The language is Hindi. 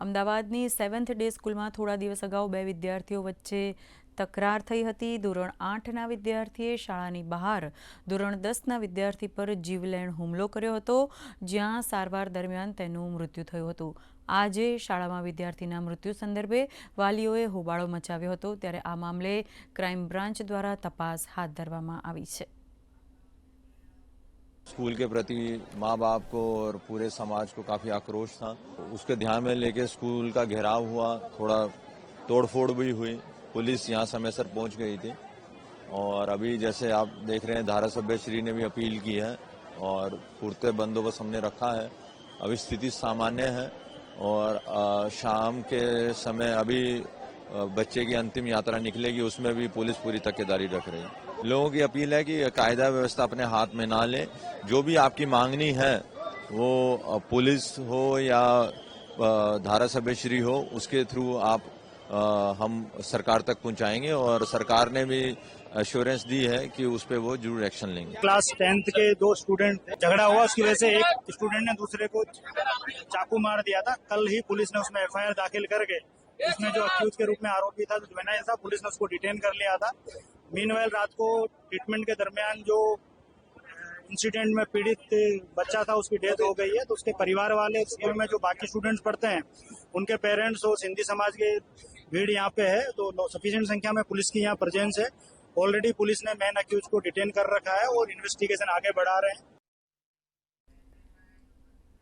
અમદાવાદની સેવન્થ ડે સ્કૂલમાં થોડા દિવસ અગાઉ બે વિદ્યાર્થીઓ વચ્ચે તકરાર થઈ હતી. ધોરણ આઠના વિદ્યાર્થીએ શાળાની બહાર ધોરણ દસના વિદ્યાર્થી પર જીવલેણ હુમલો કર્યો હતો, જ્યાં સારવાર દરમિયાન તેનું મૃત્યુ થયું હતું. આજે શાળામાં વિદ્યાર્થીના મૃત્યુ સંદર્ભે વાલીઓએ હોબાળો મચાવ્યો હતો, ત્યારે આ મામલે ક્રાઇમ બ્રાન્ચ દ્વારા તપાસ હાથ ધરવામાં આવી છે. स्कूल के प्रति माँ बाप को और पूरे समाज को काफ़ी आक्रोश था। उसके ध्यान में लेके स्कूल का घेराव हुआ, थोड़ा तोड़फोड़ भी हुई। पुलिस यहाँ समय सर पहुँच गई थी। और अभी जैसे आप देख रहे हैं धारा सभ्य श्री ने भी अपील की है और पूर्ते बंदोबस्त हमने रखा है। अभी स्थिति सामान्य है और शाम के समय अभी बच्चे की अंतिम यात्रा निकलेगी, उसमें भी पुलिस पूरी तकेदारी रख रही है। लोगों की अपील है कि कायदा व्यवस्था अपने हाथ में ना ले। जो भी आपकी मांगनी है, वो पुलिस हो या धारा सभ्य श्री हो, उसके थ्रू आप हम सरकार तक पहुंचाएँगे और सरकार ने भी एश्योरेंस दी है कि उस पर वो ज़रूर एक्शन लेंगे। क्लास टेंथ के दो स्टूडेंट झगड़ा हुआ, उसकी वजह से एक स्टूडेंट ने दूसरे को चाकू मार दिया था। कल ही पुलिस ने उसमें एफआईआर दाखिल करके उसमें जो अक्यूज के रूप में आरोपी था जो जुवेनाइल था पुलिस ने उसको डिटेन कर लिया था। मीनवाइल रात को ट्रीटमेंट के दरमियान जो इंसिडेंट में पीड़ित बच्चा था उसकी डेथ हो गई है। तो उसके परिवार वाले स्कूल में जो बाकी स्टूडेंट्स पढ़ते हैं उनके पेरेंट्स और सिंधी समाज के भीड़ यहाँ पे है। तो सफिशियंट संख्या में पुलिस की यहाँ प्रेजेंस है। ऑलरेडी पुलिस ने मैन अक्यूज को डिटेन कर रखा है और इन्वेस्टिगेशन आगे बढ़ा रहे हैं।